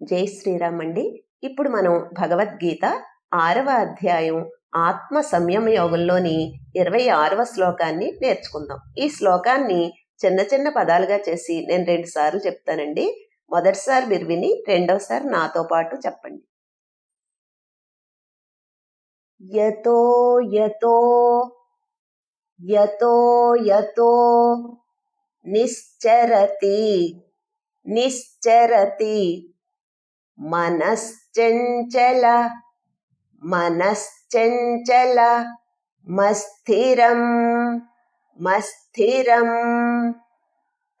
జై శ్రీరామ్ అండి. ఇప్పుడు మనం భగవద్గీత ఆరవ అధ్యాయం ఆత్మ సంయమ యోగంలోని ఇరవై ఆరవ శ్లోకాన్ని నేర్చుకుందాం. ఈ శ్లోకాన్ని చిన్న చిన్న పదాలుగా చేసి నేను రెండు సార్లు చెప్తానండి. మొదటిసారి మీరు విని రెండవసారి నాతో పాటు చెప్పండి. యతో యతో యతో యతో నిశ్చరతి నిశ్చరతి మనశ్చంచల మనశ్చంచల మస్థిరం మస్థిరం.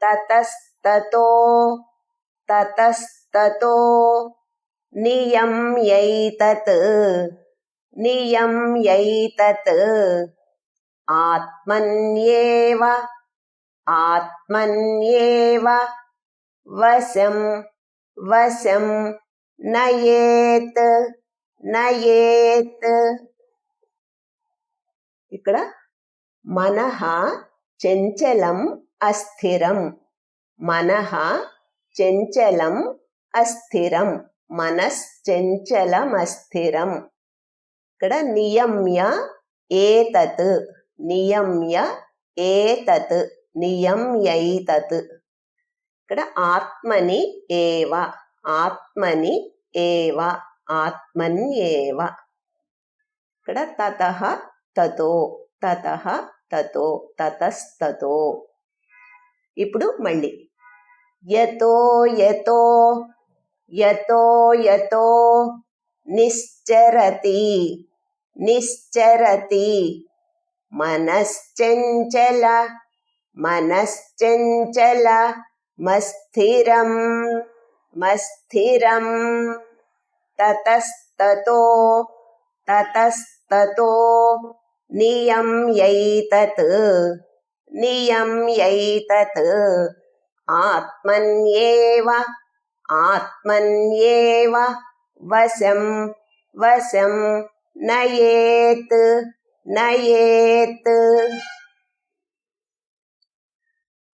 తతస్తతో తతస్తతో నియమ్యైతత్ నియమ్యైతత్. ఆత్మన్యేవ ఆత్మన్యేవ వశం వశం. నయేత్ నయేత్. ఇక్కడ మనహ చంచలం అస్థిరం. మనహ చంచలం అస్థిరం. మనశ్చంచలమస్థిరం. ఇక్కడ నియమ్య ఏతత్ నియమ్య ఏతత్ నియమ్యైతత్. ఇక్కడ ఆత్మని ఏవ. ఆత్మని ఏవ ఆత్మన్యేవ ఇక్కడ తత తతో తత తతో తతస్తతో. ఇప్పుడు మళ్ళీ. యతో యతో యతో యతో నిశ్చరతి నిశ్చరతి. మనశ్చంచల మనశ్చంచల మస్థిరం. మస్థిరం తతస్తతో తతస్తతో నియమ్యైతత్ నియమ్యైతత్ ఆత్మన్యేవ ఆత్మన్యేవ వశం వశం నయేత్ నయేత్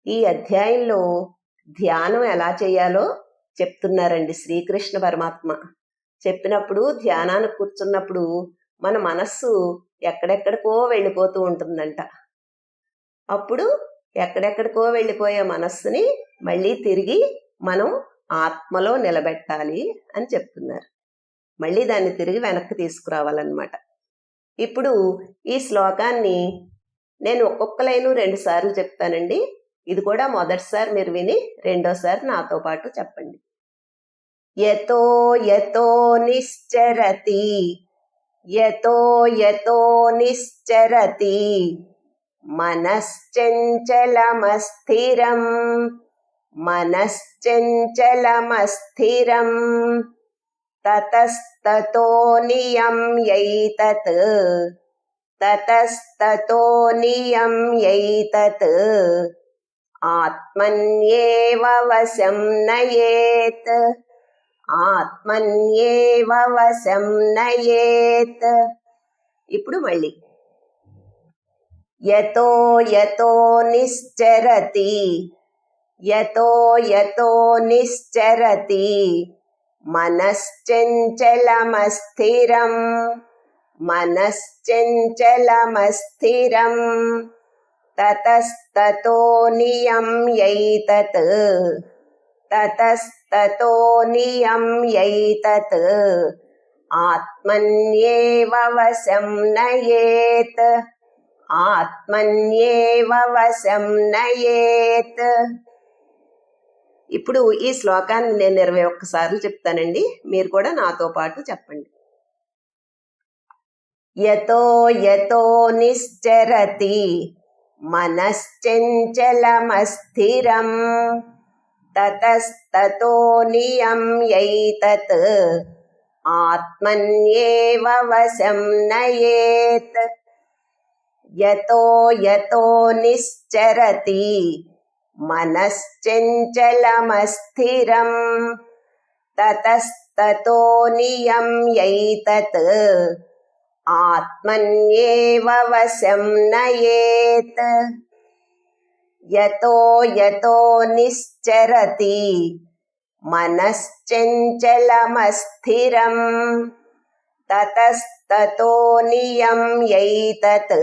ఈ అధ్యాయంలో ధ్యానం ఎలా చేయాలో చెప్తున్నారండి శ్రీకృష్ణ పరమాత్మ. చెప్పినప్పుడు ధ్యానానికి కూర్చున్నప్పుడు మన మనస్సు ఎక్కడెక్కడికో వెళ్ళిపోతూ ఉంటుందంట. అప్పుడు ఎక్కడెక్కడికో వెళ్ళిపోయే మనస్సుని మళ్ళీ తిరిగి మనం ఆత్మలో నిలబెట్టాలి అని చెప్తున్నారు. మళ్ళీ దాన్ని తిరిగి వెనక్కి తీసుకురావాలన్నమాట. ఇప్పుడు ఈ శ్లోకాన్ని నేను ఒక్కొక్క లైను రెండు సార్లు చెప్తానండి. ఇది కూడా మొదటిసారి మీరు విని రెండోసారి నాతో పాటు చెప్పండి. యతో యతో నిశ్చరతి యతో యతో నిశ్చరతి మనశ్చంచలమస్థిరం మనశ్చంచలమస్థిరం తతస్తతో నియమ్యైతత్ తతస్తతో నియమ్యైతత్ ఆత్మన్యేవ వశం నయేత్. ఆత్మన్యేవ వశం నయేత్. ఇప్పుడు మళ్ళీ. యతో యతో నిశ్చరతి. యతో యతో నిశ్చరతి. మనశ్చంచలమస్థిరం. మనశ్చంచలమస్థిరం. తతస్తతో నియమ్యైతత్ తతస్తతో నియమ్యైతత్ ఆత్మన్యేవశం నయేత్ ఆత్మన్యేవ వశం నయేత్ ఇప్పుడు ఈ శ్లోకాన్ని నేను ఇరవై ఒక్కసార్లు చెప్తానండి. మీరు కూడా నాతో పాటు చెప్పండి. యతో యతో నిశ్చరతి मनश्चञ्चलमस्थिरम्। ततस्ततो नियम्यैतत् आत्मन्येव वशं नयेत्। यतो यतो निश्चरति। मनश्चञ्चलमस्थिरम्। ततस्ततो नियम्यैतत् आत्मन्येव वशं नयेत् यतो यतो निश्चरति मनश्चञ्चलमस्थिरम् ततस्ततो नियम्यैतत्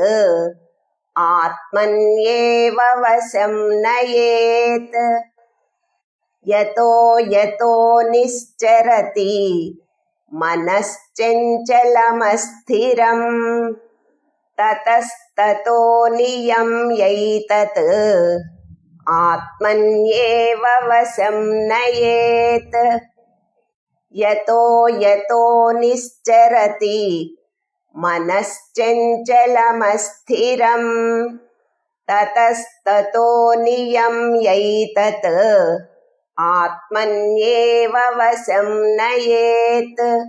आत्मन्येव वशं नयेत् यतो यतो निश्चरति मनश्चञ्चलमस्थिरम्। ततस्ततो नियम्यैतत् आत्मन्येव वशं नयेत्। यतो यतो निश्चरति। मनश्चञ्चलमस्थिरम्। ततस्ततो नियम्यैतत् आत्मन्येव वशं नयेत्।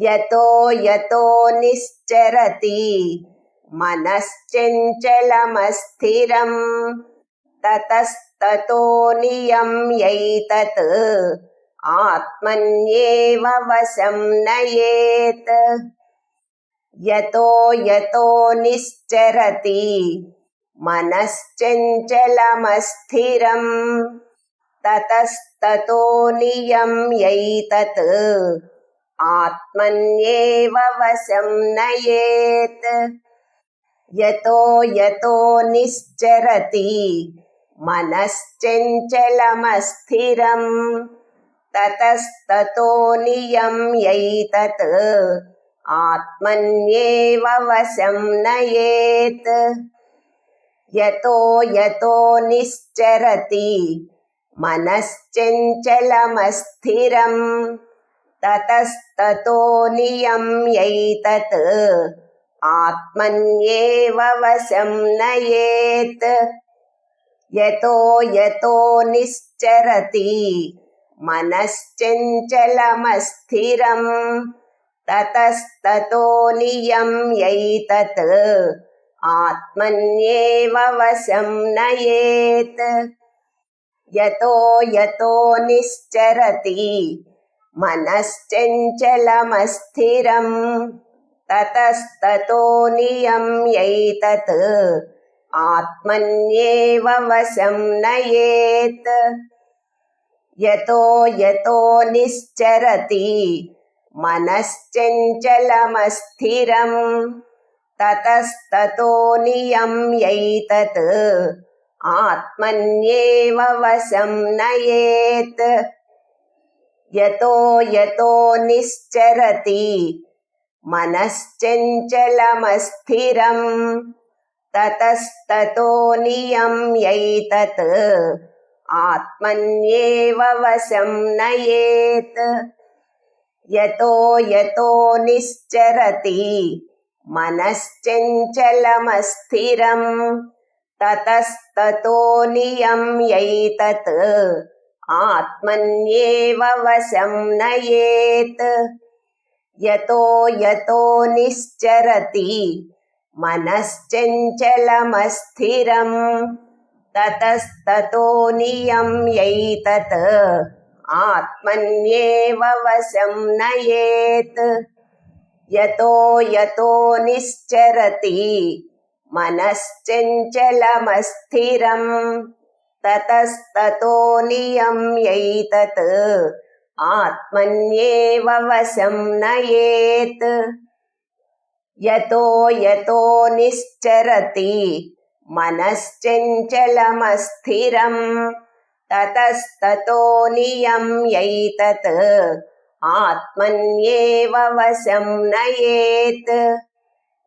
यतो यतो निश्चरति मनश्चञ्चलमस्थिरम् ततस्ततो नियम्यैतत् आत्मन्येव वशं नयेत्। यतो यतो निश्चरति मनश्चञ्चलमस्थिरम् ततस्ततो नियम्यैतत् आत्मन्येव वशं नयेत्। यतो यतो निश्चरति मनश्चञ्चलमस्थिरम् ततस्ततो नियम्यैतत् आत्मन्येव वशं नयेत्। यतो यतो निश्चरति मनश्चञ्चलमस्थिरम्। ततस्ततो नियम्यैतत्। आत्मन्येव वशं नयेत्। यतो यतो निश्चरति। मनश्चञ्चलमस्थिरम्। ततस्ततो नियम्यैतत्। आत्मन्येव वशं नयेत् यतो यतो निश्चरति। मनश्चञ्चलमस्थिरम्। ततस्ततो नियम्यैतत्। आत्मन्येव वशं नयेत्। यतो यतो निश्चरति। मनश्चञ्चलमस्थिरम्। ततस्ततो नियम्यैतत् आत्मन्येव वशं नयेत्। यतो यतो निश्चरति मनश्चञ्चलमस्थिरम् ततस्ततो नियम्यैतत्। आत्मन्येव वशं नयेत्। यतो यतो निश्चरति मनश्चञ्चलमस्थिरम् ततस्ततो नियम्यैतत् आत्मन्येव वशं नयेत्। यतो यतो निश्चरति मनश्चञ्चलमस्थिरम् ततस्ततो नियम्यैतत् आत्मन्येव वशं नयेत्। यतो यतो निश्चरति मनश्चञ्चलमस्थिरम् ततस्ततो नियम्यैतत्। आत्मन्येव वशं नयेत्। यतो यतो निश्चरति। मनश्चञ्चलमस्थिरम् ततस्ततो नियम्यैतत्। आत्मन्येव वशं नयेत्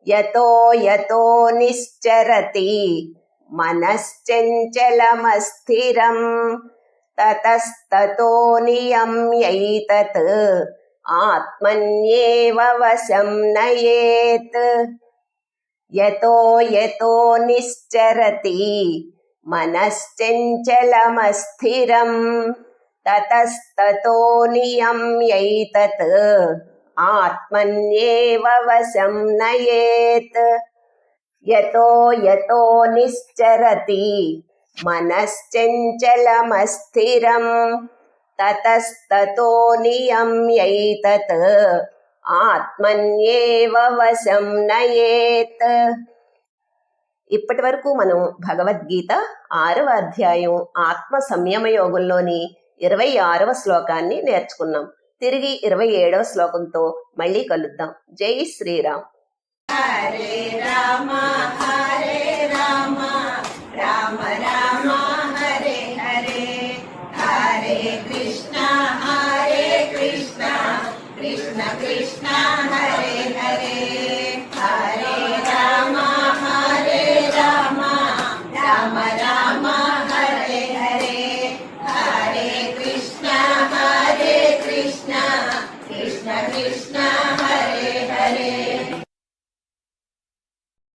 యతో యతో నిశ్చరతి మనశ్చంచలమస్థిరం. తతస్తతో నియమ్యైతత్ ఆత్మన్యేవ వశం నయేత్. యతో యతో నిశ్చరతి మనశ్చంచలమస్థిరం. తతస్తతో నియమ్యైతత్ आत्मन्येव वशं नयेत् यतो यतो निश्चरति मनश्चञ्चलमस्थिरम् ततस्ततो नियम्यैतत् ఆత్మన్యేవ వశం నయేత్ ఇప్పటి వరకు మనం భగవద్గీత ఆరవ అధ్యాయం ఆత్మ సంయమ యోగంలోని ఇరవై ఆరవ శ్లోకాన్ని నేర్చుకున్నాం తిరిగి ఇరవై ఏడవ శ్లోకంతో మళ్ళీ కలుద్దాం. జై శ్రీరామ్. కృష్ణ కృష్ణ హరే హరే.